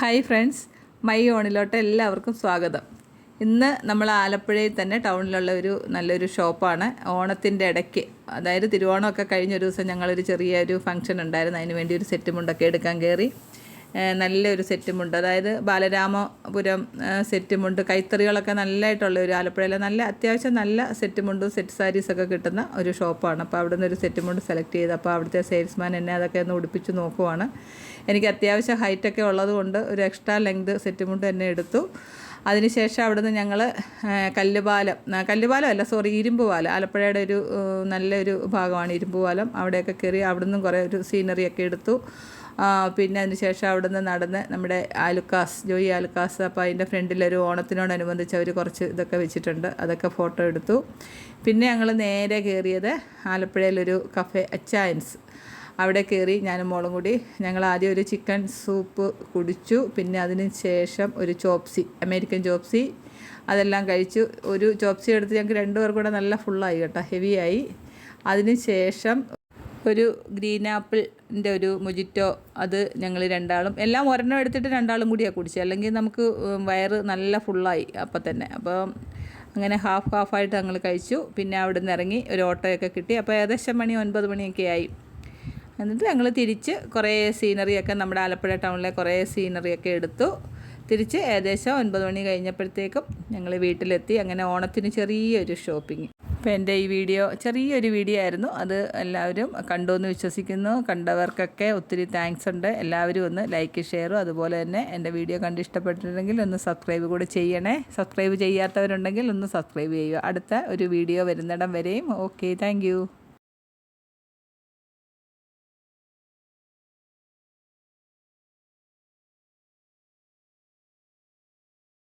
Hi friends my ഓണിലോട്ട് എല്ലാവർക്കും സ്വാഗതം. ഇന്ന് നമ്മൾ ആലപ്പുഴയിൽ തന്നെ ടൗണിലുള്ള ഒരു നല്ലൊരു ഷോപ്പാണ്. ഓണത്തിന്റെ ഇടയ്ക്ക് അതായത് തിരുവോണമൊക്കെ കഴിഞ്ഞ ഒരു ദിവസം ഞങ്ങളൊരു ചെറിയൊരു ഫംഗ്ഷൻ ഉണ്ടായിരുന്നു. അതിന് വേണ്ടി ഒരു സെറ്റ് മുണ്ടൊക്കെ എടുക്കാൻ കയറി. നല്ലൊരു സെറ്റുമുണ്ട്. അതായത് ബാലരാമപുരം സെറ്റുമുണ്ട്. സെറ്റ് മുണ്ട് കൈത്തറികളൊക്കെ നല്ലതായിട്ടുള്ള ഒരു ആലപ്പുഴയിലെ നല്ല അത്യാവശ്യം നല്ല സെറ്റ് മുണ്ട് സെറ്റ് സാരീസൊക്കെ കിട്ടുന്ന ഒരു ഷോപ്പാണ്. അപ്പോൾ അവിടെ നിന്ന് ഒരു സെറ്റുമുണ്ട് സെലക്ട് ചെയ്ത് അപ്പോൾ അവിടുത്തെ സെയിൽസ്മാൻ എന്നെ അതൊക്കെ ഒന്ന് ഉടുപ്പിച്ച് നോക്കുവാണ്. എനിക്ക് അത്യാവശ്യം ഹൈറ്റൊക്കെ ഉള്ളത് കൊണ്ട് ഒരു എക്സ്ട്രാ ലെങ്ത് സെറ്റുമുണ്ട് തന്നെ എടുത്തു. അതിനുശേഷം അവിടുന്ന് ഞങ്ങൾ കല്ലുപാലം കല്ലുപാലം അല്ല സോറി ഇരുമ്പ് പാലം ആലപ്പുഴയുടെ ഒരു നല്ലൊരു ഭാഗമാണ് ഇരുമ്പ് പാലം അവിടെയൊക്കെ കയറി അവിടുന്ന് കുറേ ഒരു സീനറിയൊക്കെ എടുത്തു. പിന്നെ അതിനുശേഷം അവിടുന്ന് നടന്ന് നമ്മുടെ ആലുക്കാസ് ജോയി ആലുക്കാസ് അപ്പോൾ അതിന്റെ ഫ്രണ്ടിലൊരു ഓണത്തിനോടനുബന്ധിച്ച് അവർ കുറച്ച് ഇതൊക്കെ വെച്ചിട്ടുണ്ട്. അതൊക്കെ ഫോട്ടോ എടുത്തു. പിന്നെ ഞങ്ങൾ നേരെ കയറിയത് ആലപ്പുഴയിലൊരു കഫേ അച്ചായൻസ് അവിടെ കയറി ഞാനും മോളും കൂടി ഞങ്ങൾ ആദ്യം ഒരു ചിക്കൻ സൂപ്പ് കുടിച്ചു. പിന്നെ അതിന് ശേഷം ഒരു ചോപ്സി അമേരിക്കൻ ചോപ്സി അതെല്ലാം കഴിച്ചു. ഒരു ചോപ്സി എടുത്ത് ഞങ്ങൾക്ക് രണ്ടുപേർ കൂടെ നല്ല ഫുള്ളായി കേട്ടോ. ഹെവിയായി അതിന് ശേഷം ഒരു ഗ്രീൻ ആപ്പിളിന്റെ ഒരു മുജിറ്റോ അത് ഞങ്ങൾ രണ്ടാളും എല്ലാം ഒരെണ്ണം എടുത്തിട്ട് രണ്ടാളും കൂടിയാണ് കുടിച്ചത് അല്ലെങ്കിൽ നമുക്ക് വയറ് നല്ല ഫുള്ളായി അപ്പം തന്നെ. അപ്പോൾ അങ്ങനെ ഹാഫ് ഹാഫായിട്ട് ഞങ്ങൾ കഴിച്ചു. പിന്നെ അവിടെ നിന്ന് ഇറങ്ങി ഒരു ഓട്ടോയൊക്കെ കിട്ടി. അപ്പോൾ ഏകദേശം മണി ഒൻപത് മണിയൊക്കെ ആയി. എന്നിട്ട് ഞങ്ങൾ തിരിച്ച് കുറേ സീനറിയൊക്കെ നമ്മുടെ ആലപ്പുഴ ടൗണിലെ കുറേ സീനറിയൊക്കെ എടുത്തു. തിരിച്ച് ഏകദേശം ഒൻപത് മണി കഴിഞ്ഞപ്പോഴത്തേക്കും ഞങ്ങൾ വീട്ടിലെത്തി. അങ്ങനെ ഓണത്തിന് ചെറിയൊരു ഷോപ്പിംഗ്. അപ്പോൾ എന്റെ ഈ വീഡിയോ ചെറിയൊരു വീഡിയോ ആയിരുന്നു. അത് എല്ലാവരും കണ്ടു എന്ന് വിശ്വസിക്കുന്നു. കണ്ടവർക്കൊക്കെ ഒത്തിരി താങ്ക്സ് ഉണ്ട്. എല്ലാവരും ഒന്ന് ലൈക്ക് ഷെയറും അതുപോലെ തന്നെ എന്റെ വീഡിയോ കണ്ട് ഇഷ്ടപ്പെട്ടിട്ടുണ്ടെങ്കിൽ ഒന്ന് സബ്സ്ക്രൈബ് കൂടെ ചെയ്യണേ. സബ്സ്ക്രൈബ് ചെയ്യാത്തവരുണ്ടെങ്കിൽ ഒന്ന് സബ്സ്ക്രൈബ് ചെയ്യുക. അടുത്ത ഒരു വീഡിയോ വരുന്നിടം വരെയും. Okay thank